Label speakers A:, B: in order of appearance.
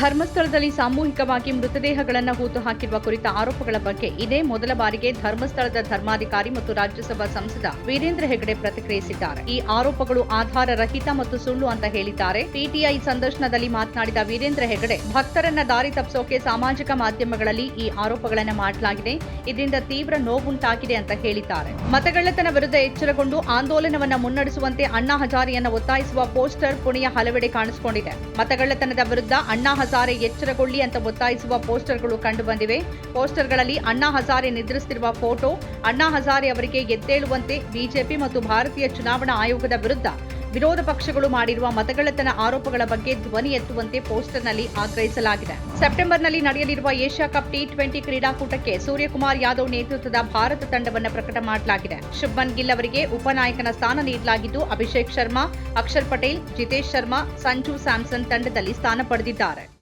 A: ಧರ್ಮಸ್ಥಳದಲ್ಲಿ ಸಾಮೂಹಿಕವಾಗಿ ಮೃತದೇಹಗಳನ್ನು ಹೂತು ಹಾಕಿರುವ ಕುರಿತ ಆರೋಪಗಳ ಬಗ್ಗೆ ಇದೇ ಮೊದಲ ಬಾರಿಗೆ ಧರ್ಮಸ್ಥಳದ ಧರ್ಮಾಧಿಕಾರಿ ಮತ್ತು ರಾಜ್ಯಸಭಾ ಸಂಸದ ವೀರೇಂದ್ರ ಹೆಗಡೆ ಪ್ರತಿಕ್ರಿಯಿಸಿದ್ದಾರೆ. ಈ ಆರೋಪಗಳು ಆಧಾರ ರಹಿತ ಮತ್ತು ಸುಳ್ಳು ಅಂತ ಹೇಳಿದ್ದಾರೆ. ಪಿಟಿಐ ಸಂದರ್ಶನದಲ್ಲಿ ಮಾತನಾಡಿದ ವೀರೇಂದ್ರ ಹೆಗಡೆ ಭಕ್ತರನ್ನ ದಾರಿ ತಪ್ಪಿಸೋಕೆ ಸಾಮಾಜಿಕ ಮಾಧ್ಯಮಗಳಲ್ಲಿ ಈ ಆರೋಪಗಳನ್ನು ಮಾಡಲಾಗಿದೆ. ಇದರಿಂದ ತೀವ್ರ ನೋವುಂಟಾಗಿದೆ ಅಂತ ಹೇಳಿದ್ದಾರೆ. ಮತಗಳ್ಳತನ ವಿರುದ್ಧ ಎಚ್ಚರಗೊಂಡು ಆಂದೋಲನವನ್ನ ಮುನ್ನಡೆಸುವಂತೆ ಅಣ್ಣಾ ಹಜಾರಿಯನ್ನು ಒತ್ತಾಯಿಸುವ ಪೋಸ್ಟರ್ ಪುಣೆಯ ಹಲವೆಡೆ ಕಾಣಿಸಿಕೊಂಡಿದೆ. ಮತಗಳ್ಳತನದ ವಿರುದ್ಧ ಅಣ್ಣಾ ಹಜಾರೆ ಎಚ್ಚರಗೊಳ್ಳಿ ಅಂತ ಒತ್ತಾಯಿಸುವ ಪೋಸ್ಟರ್ಗಳು ಕಂಡುಬಂದಿವೆ. ಪೋಸ್ಟರ್ಗಳಲ್ಲಿ ಅಣ್ಣಾ ಹಜಾರೆ ನಿದ್ರಿಸುತ್ತಿರುವ ಫೋಟೋ, ಅಣ್ಣಾ ಹಜಾರೆ ಅವರಿಗೆ ಎದ್ದೇಳುವಂತೆ ಬಿಜೆಪಿ ಮತ್ತು ಭಾರತೀಯ ಚುನಾವಣಾ ಆಯೋಗದ ವಿರುದ್ಧ ವಿರೋಧ ಪಕ್ಷಗಳು ಮಾಡಿರುವ ಮತಗಳ್ಳತನ ಆರೋಪಗಳ ಬಗ್ಗೆ ಧ್ವನಿ ಎತ್ತುವಂತೆ ಪೋಸ್ಟರ್ನಲ್ಲಿ ಆಗ್ರಹಿಸಲಾಗಿದೆ. ಸೆಪ್ಟೆಂಬರ್ನಲ್ಲಿ ನಡೆಯಲಿರುವ ಏಷ್ಯಾ ಕಪ್ ಟಿ ಟ್ವೆಂಟಿ ಕ್ರೀಡಾಕೂಟಕ್ಕೆ ಸೂರ್ಯಕುಮಾರ್ ಯಾದವ್ ನೇತೃತ್ವದ ಭಾರತ ತಂಡವನ್ನು ಪ್ರಕಟ ಮಾಡಲಾಗಿದೆ. ಶುಭ್ಮನ್ ಗಿಲ್ ಅವರಿಗೆ ಉಪನಾಯಕನ ಸ್ಥಾನ ನೀಡಲಾಗಿದ್ದು, ಅಭಿಷೇಕ್ ಶರ್ಮಾ, ಅಕ್ಷರ್ ಪಟೇಲ್, ಜಿತೇಶ್ ಶರ್ಮಾ, ಸಂಜು ಸ್ಯಾಮ್ಸನ್ ತಂಡದಲ್ಲಿ ಸ್ಥಾನ ಪಡೆದಿದ್ದಾರೆ.